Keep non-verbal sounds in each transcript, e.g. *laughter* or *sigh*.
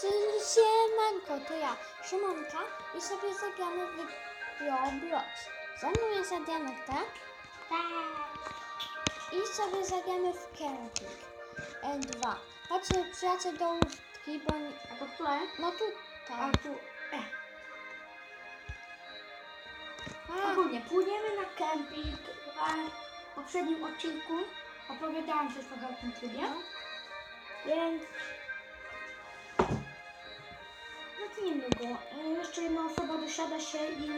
Czy- Siemanko, to ja, Szymonka i sobie zagramy w Roblox. Ze mną jest Adrianek, tak? Tak. I sobie zagramy w Camping. E, dwa. Patrzę, przyjaciel do łódki, bo... nie- A to które? No tu, A tu... E. A, Ogólnie, płyniemy na kemping. W poprzednim odcinku opowiadałam coś trochę o tym trybie. Więc... To niedługo. E, Jeszcze jedna osoba dosiada się i...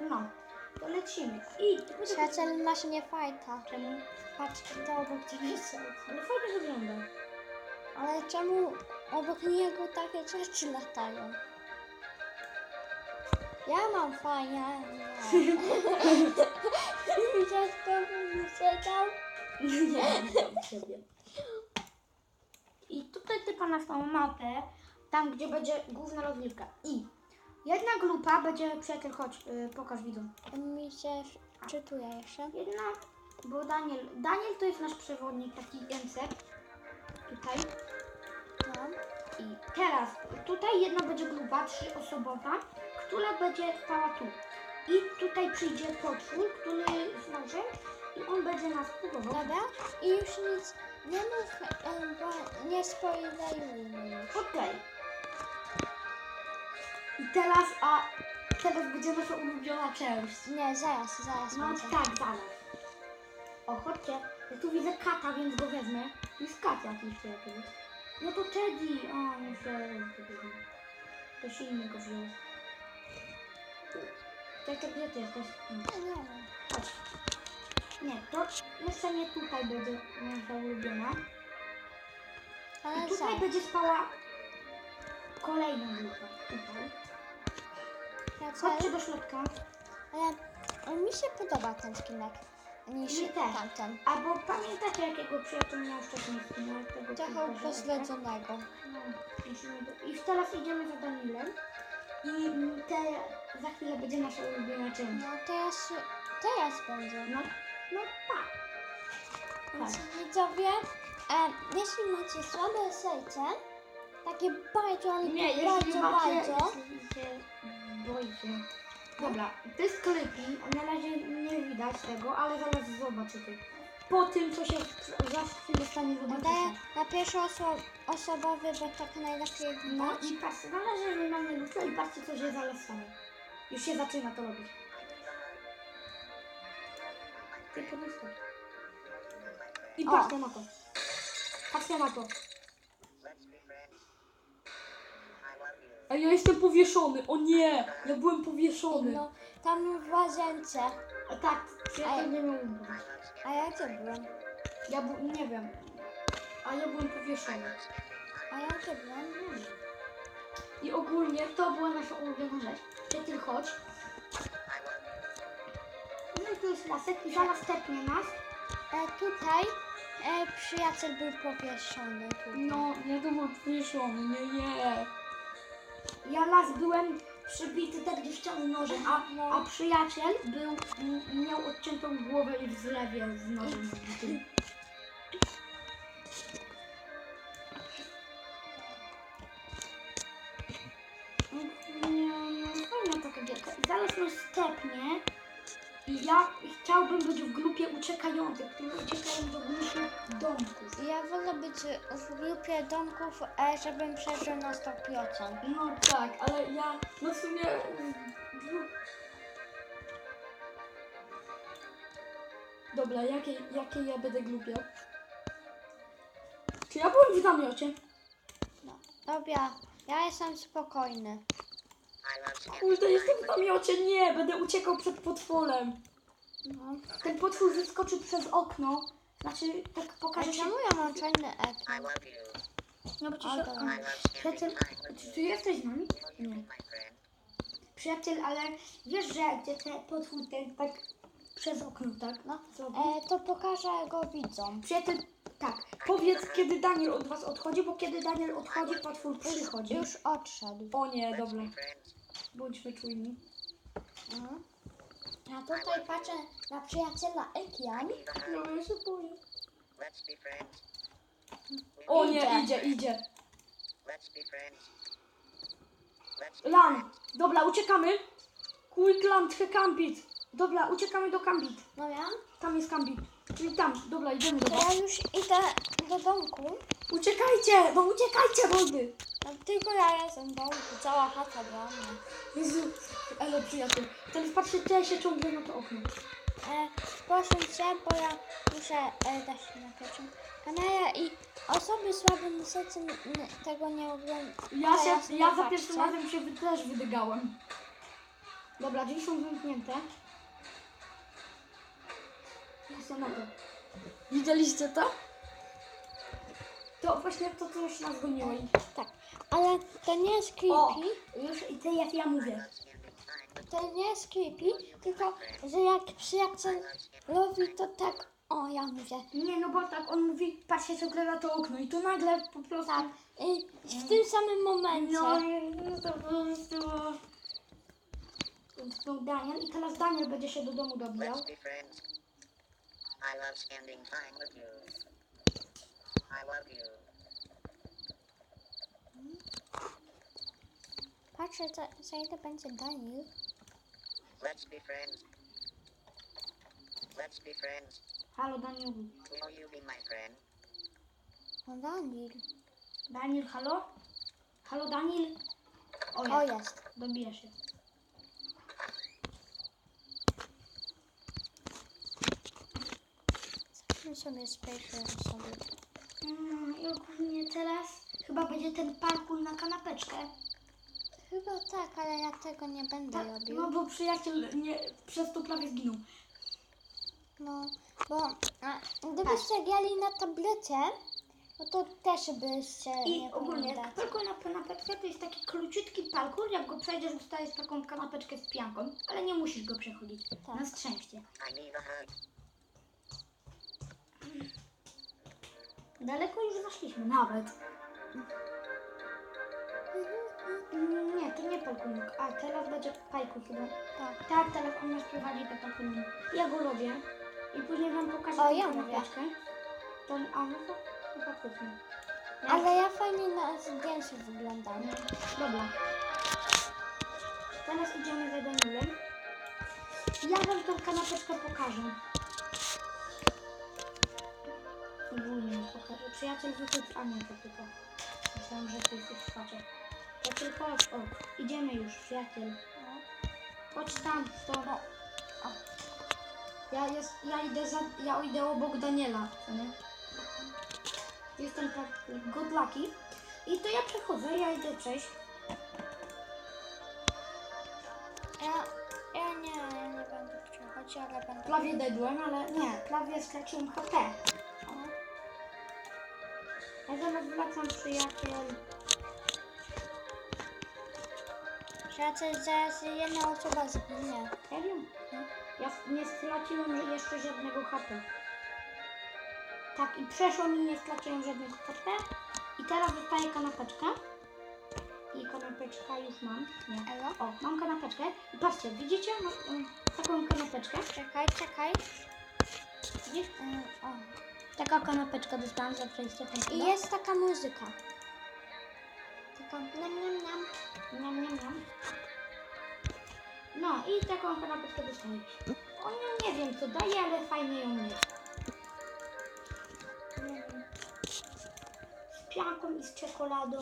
No, to lecimy. I... przyjaciel się nie fajta. Czemu? Patrz, to obok ciebie siedzi. Ale fajnie wygląda. Ale czemu obok niego takie rzeczy latają? Ja mam fajnie. *laughs* *laughs* Widziałeś, kto mi siedział? Nie wiem, siebie. I na tą mapę, tam gdzie będzie główna rozgrywka. I jedna grupa będzie, przyjaciel, chodź, y, pokaż widzom. Mi się czytuje jeszcze. Jedna, bo Daniel, Daniel to jest nasz przewodnik, taki MC. Tutaj. No. I teraz, tutaj jedna będzie grupa, trzyosobowa, która będzie stała tu. I tutaj przyjdzie potwór, który z nożem i on będzie nas próbował. Dobra, i już nic nie mów, em, bo nie spoilerujmy już. Okej. I teraz, a teraz będzie nasza ulubiona część. Nie, zaraz, zaraz No będzie. tak, zaraz. O, chodźcie. Ja tu widzę kata, więc go wezmę. Jest kat jakiś tu jakiś. No to Teddy. O, muszę... Ktoś inny go wziął. Czekaj, gdzie ty jesteś? No. Nie, nie wiem. Chodź. Nie, to jeszcze nie tutaj będzie nasza ulubiona. I Ale tutaj będzie spała kolejna grupa. Tutaj. Chodźcie do środka. ale mi się podoba ten skinek. Niż Mi też. tamten. Albo pamiętacie jakiego przyjaciela miał wcześniej skinął? Tego Trochę typu, że- upośledzonego. No, musimy do... I teraz idziemy za Danilem. I mm, te, za chwilę będzie nasza ulubiona część. No teraz, teraz będzie. No, no tak. Więc widzowie, e, jeśli macie słabe serce, takie bardzo, ale Nie, jeśli bardzo, macie, bardzo, jeśli się boicie. Dobra, to jest. Na razie nie widać tego, ale zaraz zobaczycie. Po tym, co się za chwilę stanie, daję zobaczycie. na pierwszoosobowy, bo tak najlepiej No widać. i patrzcie, na razie nie mamy lustro i patrzcie, co się zaraz stanie. Już się zaczyna to robić. Ty podnieś to. I O. patrzcie na to. Patrzcie na to. A ja jestem powieszony, o nie! Ja byłem powieszony. No, tam w łazience. A tak, Ej. przyjaciel nie miał umrzeć. A ja gdzie byłem? Ja bu- nie wiem. A ja byłem powieszony. A ja gdzie byłem? Nie wiem. I ogólnie to była nasza ulubiona rzecz. Przyjaciel, chodź. Tu jest lasek i zaraz tepnie nas. E, tutaj e, przyjaciel był powieszony. Tutaj. No, byłem powieszony, nie, nie. Ja las byłem przybity tak do ściany nożem, a, No. a przyjaciel był, m, miał odciętą głowę i w zlewie z nożem zbitym. *laughs* uciekających, którzy uciekają do grupy domków. Ja wolę być w grupie domków, e, żebym przeżył na 100%. No tak, ale ja no w sumie. mm, Dobra, jakiej, jakiej ja będę grupie? Czy ja byłem w namiocie? No. Dobra, ja jestem spokojny. Kurde, jestem w namiocie, nie, będę uciekał przed potworem. No. Ten potwór wyskoczy przez okno. Znaczy, tak A pokaże się. czemu ja mam czarny ekran? No bo ci się. to- Przyjaciel, czy ty jesteś z nami? Nie. Przyjaciel, ale wiesz, że gdzie ten potwór ten tak przez okno, tak? No, zrobił? E, to pokażę go widzom. Przyjaciel, tak, powiedz kiedy Daniel od was odchodzi, bo kiedy Daniel odchodzi, potwór przychodzi. Już odszedł. O nie, dobra. Bądźmy czujni. Mhm. Ja tutaj patrzę na przyjaciela Ekian. No, ja się boję. O Idzie. nie, idzie, idzie. Let's be friends. Let's be Lan, dobra, uciekamy. Quick Land, Kambit. Dobra, uciekamy do Kambit. No ja? Tam jest Kambit. Czyli tam, dobra, idziemy do To was. ja już idę do domku. Uciekajcie, no uciekajcie, wody. No, tylko ja jestem domku, cała chata dla mnie. Jezu, elo przyjaciół. Teraz patrzcie, się ciągle na to okno. E, proszę cię, bo ja muszę e, dać na pierwszym kanale i osoby słabe niestety n- tego nie oglądają. Ja, się, ja za pierwszym patrzę. razem się wy- też wydygałem. Dobra, drzwi są zamknięte. Patrzcie na to. Widzieliście to? To właśnie to, co już nas goniło. I- Tak, ale to nie jest O, creepy, już i ty jak ja mówię. to nie jest creepy, tylko że jak przyjaciel robi to tak, o ja mówię, Nie, no bo tak on mówi, patrzcie ciągle na to okno i to nagle po prostu... tak, i w tym samym momencie, No, no to po prostu... Więc to Daniel i teraz Daniel będzie się do domu dobijał. Let's be friends. I love spending time with you. I love you. Patrzę za, za ile będzie Daniel, Let's be friends. Let's be friends. Halo Daniel. Will you be my friend? no Daniel, Daniel, halo? Halo Daniel? O, o jest. jest, Dobija się. my sobie spojrzymy sobie, Mm, I ogólnie teraz chyba będzie ten parkour na kanapeczkę. Chyba tak, ale ja tego nie będę Tak, robił. no bo przyjaciel nie, przez to prawie zginął. No, bo a, gdybyście grali na tablecie, no to też byście I nie ogólnie pamiętać. parkour na kanapeczkę to jest taki króciutki parkour, jak go przejdziesz, dostajesz taką kanapeczkę z pianką, ale nie musisz go przechodzić. Tak. Na szczęście. I need a hug. Daleko już zaszliśmy, nawet. Nie, to nie parkour, a teraz będzie parkour chyba. Tak. Tak, teraz on nas prowadzi do parkouru. Ja go robię i później wam pokażę O, tę ja mówię. To, a no to. Ja- Ale ja fajnie na zdjęciu wyglądam. Dobra. Teraz idziemy za Danielem. Ja wam tą kanapeczkę pokażę. Ogólnie pokażę. Przyjaciel wychodź, a nie to tylko. Myślałam, że ty jesteś w swacie. Przyjaciel chodź, o, idziemy już, przyjaciel. Chodź tam, to. O. Ja, jest, ja idę za, ja idę obok Daniela, co nie? Jestem tak godlaki. I to ja przechodzę, ja idę przejść. Ja, ja nie, ja nie będę przechodzić, ale będę... Prawie dedłem, ale nie, prawie straciłem HP. O, Ja zaraz wracam, przyjaciel. Przyjaciel, zaraz jedna osoba zginie. Ja wiem. No. Ja nie straciłem jeszcze żadnego HP. Tak, i przeszło mi, nie straciłem żadnego HP. I teraz dostaję kanapeczkę. I kanapeczka już mam. Nie. Elo? O, mam kanapeczkę. I patrzcie, widzicie? Mam mm, taką kanapeczkę. Czekaj, czekaj. Widzisz? Mm, o. Taka kanapeczka dostałam za przejście. I jest taka muzyka. Taka niam, niam, niam. Niam, niam, niam. No i taką kanapeczkę dostajesz. On nie wiem co daje, ale fajnie ją mieć. Z pianką i z czekoladą.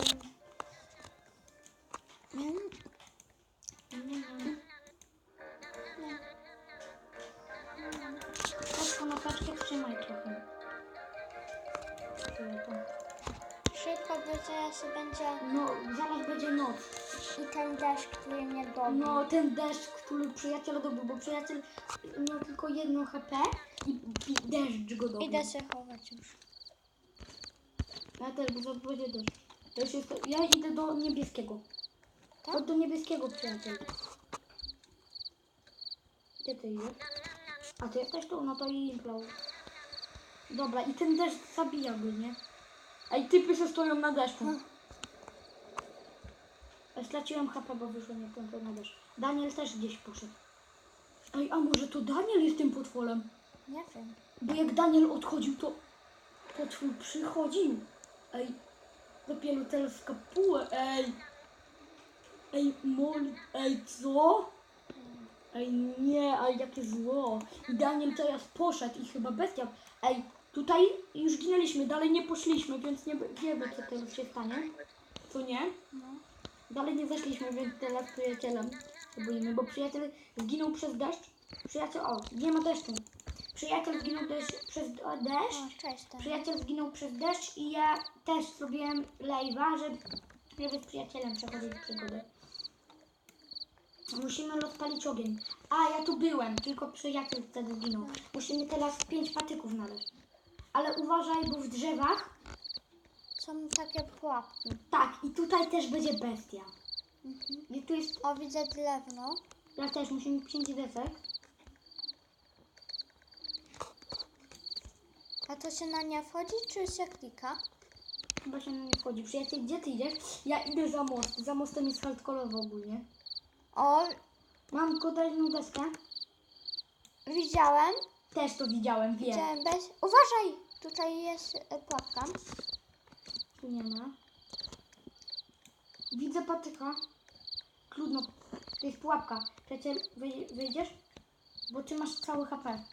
Zaraz będzie No, zaraz będzie noc. i ten deszcz, który mnie dobi. No, ten deszcz, który przyjaciel dobył, bo przyjaciel miał tylko jedno HP i, i deszcz go dobył. Idę się chować już. Ja też, bo zaraz będzie deszcz. To już jest, ja idę do niebieskiego. Tak? Do niebieskiego, przyjaciel. Gdzie ty idziesz? A ty jesteś tu? No to i implał. Dobra, i ten deszcz zabija go, nie? Ej, typy się stoją na deszczu. Straciłem HP, bo to na deszcz. Daniel też gdzieś poszedł. Ej, a może to Daniel jest tym potworem? Nie wiem. Bo jak Daniel odchodził, to potwór przychodził. Ej, dopiero teraz skapuję, ej. Ej, mol, ej, co? Ej, nie, ale jakie zło. I Daniel teraz poszedł i chyba bestia. Ej, tutaj już ginęliśmy, dalej nie poszliśmy, więc nie wiemy, co teraz się stanie. Co nie? No. Dalej nie zeszliśmy, więc teraz przyjacielem boimy, bo przyjaciel zginął przez deszcz. Przyjaciel, o, nie ma deszczu. Przyjaciel zginął też przez o, deszcz. O, cześć tam. Przyjaciel zginął przez deszcz i ja też zrobiłem live'a, żeby, żeby z przyjacielem przechodzić przygody. Musimy rozpalić ogień. A, ja tu byłem, tylko przyjaciel wtedy zginął. Musimy teraz pięć patyków znaleźć. Ale uważaj, bo w drzewach, Są takie pułapki. tak, i tutaj też będzie bestia. Mhm. I tu jest, O, widzę drewno. ja też musimy pięć desek. A to się na nie wchodzi, czy się klika? Chyba się na nie wchodzi. Przyjaciel, gdzie ty idziesz? Ja idę za most. Za mostem jest hardkorowo ogólnie. O, Mam kolejną deskę. widziałem. Też to widziałem, wiem. Widziałem bez... Uważaj! Tutaj jest e, pułapka. Tu nie ma. Widzę patyka. Trudno. To jest pułapka. Wyj- wyjdziesz? Bo ty masz cały HP.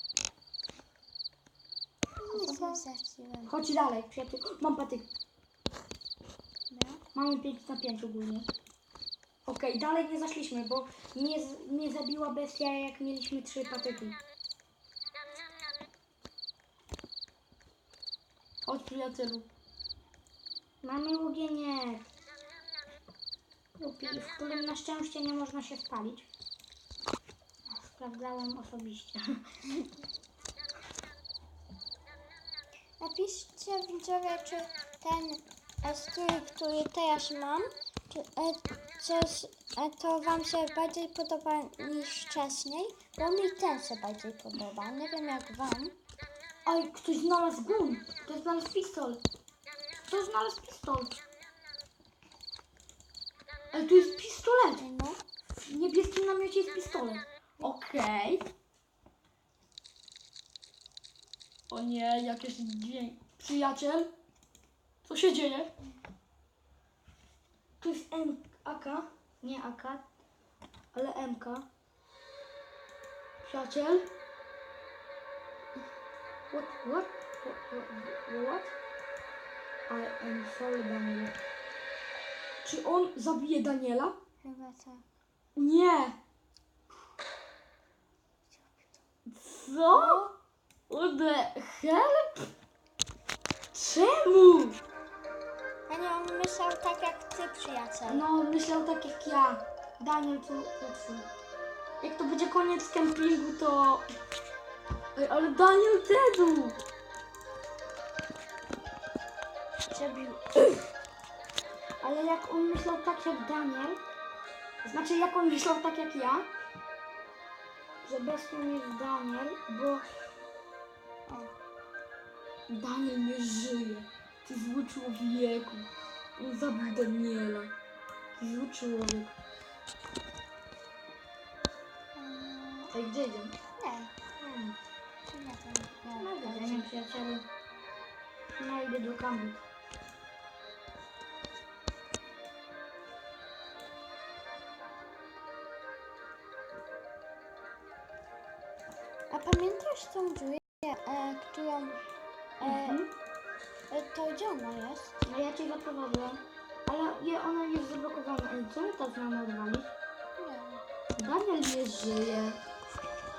Chodź dalej, przyjaciel. Mam patyk. No. Mamy 5 na 5 ogólnie. Okej, dalej nie zaszliśmy, bo mnie, mnie zabiła bestia, jak mieliśmy trzy patyki. Chodź, przyjacielu. Mamy łogieniec. Lupi, w którym na szczęście nie można się spalić. Sprawdzałem osobiście. *laughs* Napiszcie widzowie, czy ten strój, który teraz mam, czy, e, coś, e, to Wam się bardziej podoba niż wcześniej, bo mi ten się bardziej podoba. Nie wiem jak Wam. Oj, ktoś znalazł gun. Ktoś znalazł pistol. Kto znalazł pistol? Ale tu jest pistolet. No. W niebieskim namiocie jest pistolet. Okej. O nie, jakieś dźwięk. Przyjaciel? Co się dzieje? Tu jest M AK. Nie AK, ale MK. Przyjaciel? What? What? What? What? I am sorry, Daniel. Czy on zabije Daniela? Chyba tak. Nie. Co? What the hell? Czemu? A nie, on myślał tak jak Ty, przyjaciel. No, myślał tak jak ja. Daniel, to lepszy. Jak to będzie koniec kempingu, to... Ej, ale Daniel zedł. Przebił. Ale jak on myślał tak jak Daniel, znaczy jak on myślał tak jak ja, że bestią jest Daniel, bo o, Daniel nie żyje. Ty zły człowieku. On zabił Daniela. Ty zły człowiek. Ej, gdzie idziemy? Nie, Hmm. nie wiem. No, jak do bardziej. Tą dziurę, e, którą... E, Mhm. e, to gdzie ona jest? No ja cię zaprowadzę. Ale je, ona jest zablokowana. Ej, co my tak mamy odwalić? Nie. Daniel nie żyje.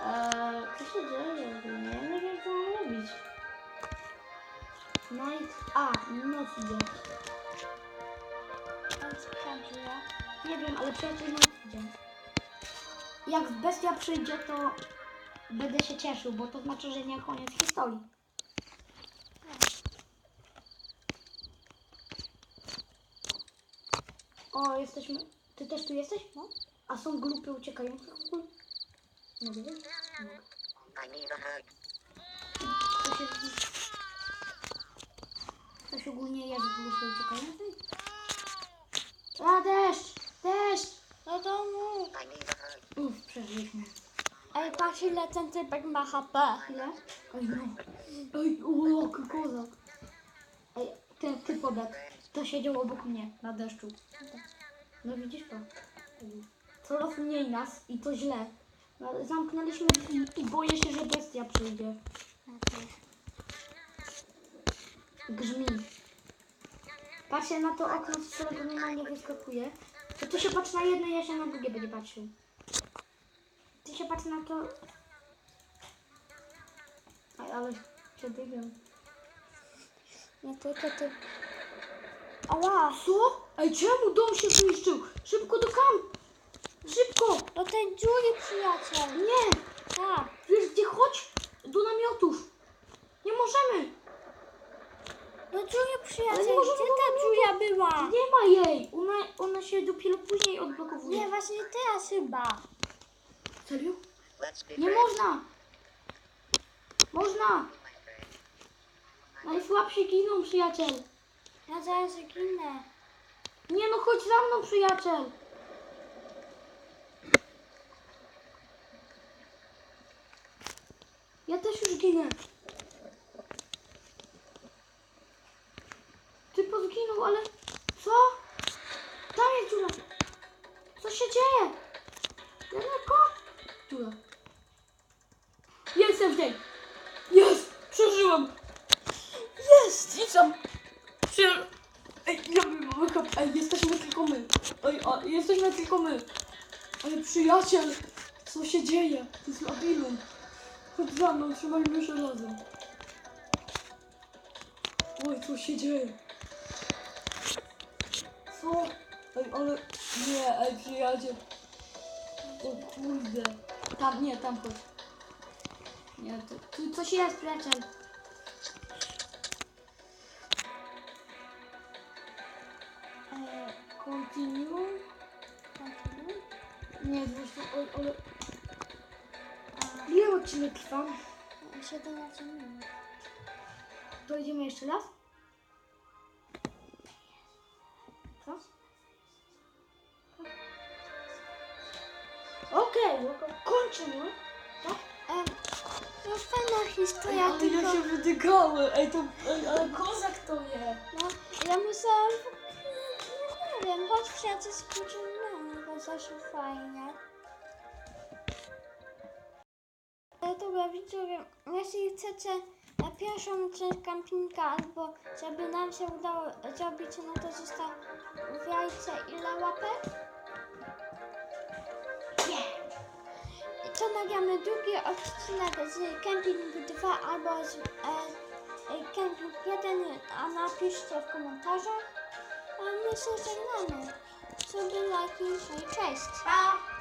Eee, co się dzieje? Nie, nie wiem co mam robić. Night. A, noc idzie. Nie wiem, ale przyjaciel noc idzie. Jak bestia przyjdzie, to będę się cieszył, bo to znaczy, że nie koniec historii. O, jesteśmy. Ty też tu jesteś? No. A są grupy uciekających w ogóle? Need a hug. Coś jest... Coś ogólnie jest w grupie uciekającej? A, deszcz! Deszcz! Do domu. A hug. Uff, przeżyliśmy. Ej, patrz ile ten typek ma HP. Ile? Oj, no. Oj, o, kozak. Ej, ten typ pobiegł. To siedział obok mnie na deszczu. No widzisz to? Coraz mniej nas i to źle. No, Zamknęliśmy drzwi i boję się, że bestia przyjdzie. Grzmi. Patrzę na to okno, z którego normalnie wyskakuje. To ty się patrz na jedno, ja się na drugie będzie patrzył. Ty się patrz na to... Aj, ale wiem. Nie tylko ty. Ała! Co? Ej, czemu dom się zniszczył? Szybko do kamp! Szybko! Do tej dziury, przyjaciel! Nie! Tak! Wiesz gdzie? Chodź do namiotów! Nie możemy! Do dziury, Ale przyjaciel! nie możemy Gdzie ta dziura była? Nie ma jej! Ona, ona się dopiero później odblokowuje. Nie, właśnie teraz chyba. Serio? Nie można! Można! Najsłabsi giną, przyjaciel! Ja zaraz zginę. Nie no, chodź za mną, przyjaciel! Ja też już ginę. Ty pozginął, ale co? Tam jest dziura. Co się dzieje? Daleko? Dziura. Jestem w niej. Jest! Przeżyłem! Jest! I sam. Przeżyłem. Ej, ja bym Ej, jesteśmy tylko my. Ej, a, jesteśmy tylko my. Ale przyjaciel, co się dzieje? To jest labirynt. Chodź za mną, trzymajmy się razem. Oj, co się dzieje? Co? Ej, ale... Nie, ej, przyjaciel. O kurde. Tam, nie, tam chodź. Nie, tu, tu coś jest, przyjaciel. Eee, Continue. kontynuuj. Nie, zresztą, oj, ale... Ile odcinek trwa? 17 minut. Dojdziemy jeszcze raz? Ja wydygały. Ej, to... Ej, ale kozak to je. No, ja musiałam... Nie, nie wiem, chodź przyjaciel spoczynamy, bo zawsze fajnie. Ale dobra, widzowie, jeśli chcecie na pierwszą część kampinga, albo żeby nam się udało zrobić, no to zostawiajcie ile łapek? Nagramy drugi odcinek z Camping 2 albo z e, e, Camping 1, a napiszcie w komentarzach. A my się żegnamy. Sobie lajki, i cześć! Pa!